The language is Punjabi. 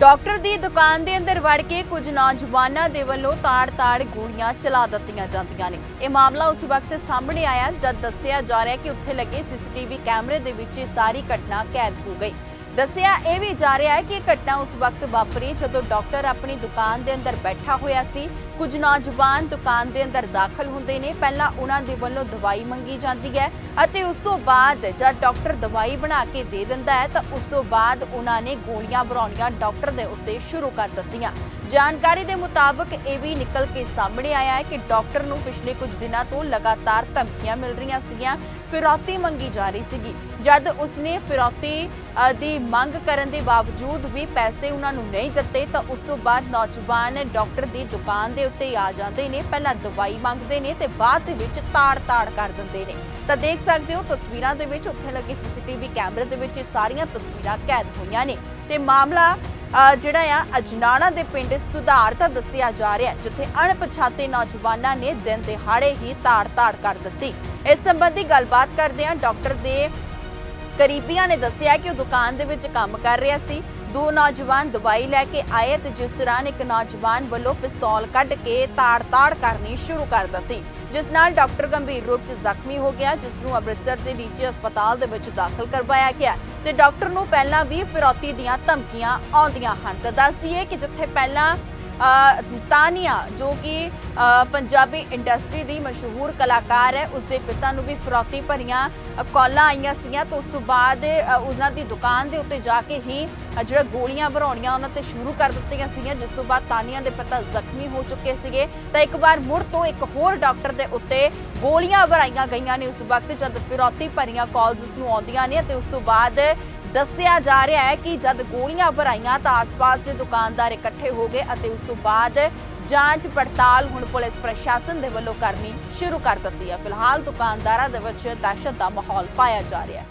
ਡਾਕਟਰ ਦੀ ਦੁਕਾਨ ਦੇ ਅੰਦਰ ਵੜ ਕੇ ਕੁਝ ਨੌਜਵਾਨਾਂ ਦੇ ਵੱਲੋਂ ਤਾੜ-ਤਾੜ ਗੋਲੀਆਂ ਚਲਾ ਦਿੱਤੀਆਂ ਜਾਂਦੀਆਂ ਨੇ। ਇਹ ਮਾਮਲਾ ਉਸ ਵਕਤ ਸਾਹਮਣੇ ਆਇਆ ਜਦ ਦੱਸਿਆ ਜਾ ਰਿਹਾ ਕਿ ਉੱਥੇ ਲੱਗੇ ਸੀਸੀਟੀਵੀ ਕੈਮਰੇ ਦੇ ਵਿੱਚ ਇਹ ਸਾਰੀ ਘਟਨਾ ਕੈਦ ਹੋ ਗਈ। ਦੱਸਿਆ ਇਹ ਵੀ ਜਾ ਰਿਹਾ ਹੈ ਕਿ ਇਹ ਘਟਨਾ ਉਸ ਵਕਤ ਵਾਪਰੀ ਜਦੋਂ ਡਾਕਟਰ ਆਪਣੀ ਦੁਕਾਨ ਦੇ ਅੰਦਰ ਬੈਠਾ ਹੋਇਆ ਸੀ। ਕੁਝ ਨੌਜਵਾਨ ਦੁਕਾਨ ਦੇ ਅੰਦਰ ਦਾਖਲ ਹੁੰਦੇ ਨੇ। ਪਹਿਲਾਂ ਉਹਨਾਂ ਦੇ ਵੱਲੋਂ ਦਵਾਈ ਮੰਗੀ ਜਾਂਦੀ ਹੈ ਅਤੇ ਉਸ ਤੋਂ ਬਾਅਦ ਜਦ ਡਾਕਟਰ ਦਵਾਈ ਬਣਾ ਕੇ ਦੇ ਦਿੰਦਾ ਹੈ ਤਾਂ ਉਸ ਤੋਂ ਬਾਅਦ ਉਹਨਾਂ ਨੇ ਗੋਲੀਆਂ ਭਰਾਉਣੀਆਂ ਡਾਕਟਰ ਦੇ ਉੱਤੇ ਸ਼ੁਰੂ ਕਰ ਦਿੱਤੀਆਂ। ਜਾਣਕਾਰੀ ਦੇ ਮੁਤਾਬਕ ਇਹ ਵੀ ਨਿਕਲ ਕੇ ਸਾਹਮਣੇ ਆਇਆ ਹੈ ਕਿ ਡਾਕਟਰ ਨੂੰ ਪਿਛਲੇ ਕੁਝ ਦਿਨਾਂ ਤੋਂ ਲਗਾਤਾਰ ਧਮਕੀਆਂ ਮਿਲ ਰਹੀਆਂ ਸੀਗੀਆਂ, ਫਿਰੌਤੀ ਮੰਗੀ ਜਾ ਰਹੀ ਸੀਗੀ। ਜਦ ਉਸਨੇ ਫਿਰੌਤੀ ਦੀ ਮੰਗ ਕਰਨ ਦੇ ਬਾਵਜੂਦ ਵੀ ਪੈਸੇ ਉਹਨਾਂ ਨੂੰ ਨਹੀਂ ਦਿੱਤੇ, ਤਾਂ ਉਸ ਤੋਂ ਬਾਅਦ ਨੌਜਵਾਨ ਡਾਕਟਰ ਦੀ ਦੁਕਾਨ ਦੇ ਉੱਤੇ ਆ ਜਾਂਦੇ ਨੇ, ਪਹਿਲਾਂ ਦਵਾਈ ਮੰਗਦੇ ਨੇ ਤੇ ਬਾਅਦ ਦੇ ਵਿੱਚ ਤਾੜ-ਤਾੜ ਕਰ ਦਿੰਦੇ ਨੇ। ਤਾਂ ਦੇਖ ਸਕਦੇ ਹੋ, ਤਸਵੀਰਾਂ ਦੇ ਵਿੱਚ ਉੱਥੇ ਲੱਗੇ ਸੀਸੀਟੀਵੀ ਕੈਮਰੇ ਦੇ ਵਿੱਚ ਇਹ ਸਾਰੀਆਂ ਤਸਵੀਰਾਂ ਕੈਦ ਹੋਈਆਂ ਨੇ। ਤੇ ਮਾਮਲਾ ਜਿਹੜਾ ਆ ਅਜਨਾਣਾ ਦੇ ਪਿੰਡ ਸੁਧਾਰ ਦਾ ਦੱਸਿਆ ਜਾ ਰਿਹਾ ਜਿੱਥੇ ਅਣਪਛਾਤੇ ਨੌਜਵਾਨਾਂ ਨੇ ਦਿਨ ਦਿਹਾੜੇ ਹੀ ਤਾੜ-ਤਾੜ ਕਰ ਦਿੱਤੀ। ਇਸ ਸੰਬੰਧੀ ਗੱਲਬਾਤ ਕਰਦੇ ਹਾਂ ਡਾਕਟਰ ਦੇ ਕਰੀਬੀਆਂ ਨੇ ਦੱਸਿਆ ਕਿ ਉਹ ਦੁਕਾਨ ਦੇ ਵਿੱਚ ਕੰਮ ਕਰ ਰਿਹਾ ਸੀ। ਦੋ ਨੌਜਵਾਨ ਦਵਾਈ ਲੈ ਕੇ ਆਏ ਤੇ ਜਿਸ ਦੌਰਾਨ ਇੱਕ ਨੌਜਵਾਨ ਵੱਲੋਂ ਪਿਸਤੌਲ ਕੱਢ ਕੇ ਤਾੜ-ਤਾੜ ਕਰਨੀ ਸ਼ੁਰੂ ਕਰ ਦਿੱਤੀ, ਜਿਸ ਨਾਲ ਡਾਕਟਰ ਗੰਭੀਰ ਰੂਪ 'ਚ ਜ਼ਖਮੀ ਹੋ ਗਿਆ, ਜਿਸ ਨੂੰ ਅੰਮ੍ਰਿਤਸਰ ਦੇ ਨਿੱਜੀ ਹਸਪਤਾਲ ਦੇ ਵਿੱਚ ਦਾਖਲ ਕਰਵਾਇਆ ਗਿਆ। ਤੇ ਡਾਕਟਰ ਨੂੰ ਪਹਿਲਾਂ ਵੀ ਫਿਰੌਤੀ ਦੀਆਂ ਧਮਕੀਆਂ ਆਉਂਦੀਆਂ ਹਨ। ਤਾਂ ਦੱਸ ਦਈਏ ਕਿ ਜਿੱਥੇ ਪਹਿਲਾਂ ਤਾਨੀਆ ਜੋ ਕਿ ਪੰਜਾਬੀ ਇੰਡਸਟਰੀ ਦੀ ਮਸ਼ਹੂਰ ਕਲਾਕਾਰ ਹੈ ਉਸਦੇ ਪਿਤਾ ਨੂੰ ਵੀ ਫਰੌਤੀ ਭਰੀਆਂ ਅ, ਕਾਲਾਂ ਆਈਆਂ ਸੀਗੀਆਂ ਤਾਂ ਉਸ ਤੋਂ ਬਾਅਦ ਉਹਨਾਂ ਦੀ ਦੁਕਾਨ ਦੇ ਉੱਤੇ ਜਾ ਕੇ ਹੀ ਜਿਹੜਾ ਗੋਲੀਆਂ ਭਰਾਉਣੀਆਂ ਉਹਨਾਂ ਤੇ ਸ਼ੁਰੂ ਕਰ ਦਿੱਤੀਆਂ ਸੀਗੀਆਂ ਜਿਸ ਤੋਂ ਬਾਅਦ ਤਾਨੀਆ ਦੇ ਪਿਤਾ ਜ਼ਖਮੀ ਹੋ ਚੁੱਕੇ ਸੀਗੇ। ਤਾਂ ਇੱਕ ਵਾਰ ਮੁੜ ਤੋਂ ਇੱਕ ਹੋਰ ਡਾਕਟਰ ਦੇ ਉੱਤੇ ਗੋਲੀਆਂ ਭਰਾਈਆਂ ਗਈਆਂ ਨੇ ਉਸ ਵਕਤ ਜਦ ਫਿਰੌਤੀ ਭਰੀਆਂ ਕਾਲਸ ਉਸ ਨੂੰ ਆਉਂਦੀਆਂ ਨੇ ਤੇ ਉਸ ਤੋਂ ਬਾਅਦ ਦੱਸਿਆ ਜਾ ਰਿਹਾ ਹੈ ਕਿ ਜਦ ਗੋਲੀਆਂ ਭਰਾਈਆਂ ਤਾਂ ਆਸ-ਪਾਸ ਦੇ ਦੁਕਾਨਦਾਰ ਇਕੱਠੇ ਹੋ ਗਏ ਅਤੇ ਉਸ ਤੋਂ ਬਾਅਦ ਜਾਂਚ ਪੜਤਾਲ ਹੁਣ ਪੁਲਿਸ ਪ੍ਰਸ਼ਾਸਨ ਦੇ ਵੱਲੋਂ ਕਰਨੀ ਸ਼ੁਰੂ ਕਰ ਦਿੱਤੀ ਹੈ। ਫਿਲਹਾਲ ਦੁਕਾਨਦਾਰਾਂ ਦੇ ਵਿੱਚ ਦਹਿਸ਼ਤ ਦਾ ਮਾਹੌਲ ਪਾਇਆ ਜਾ ਰਿਹਾ ਹੈ।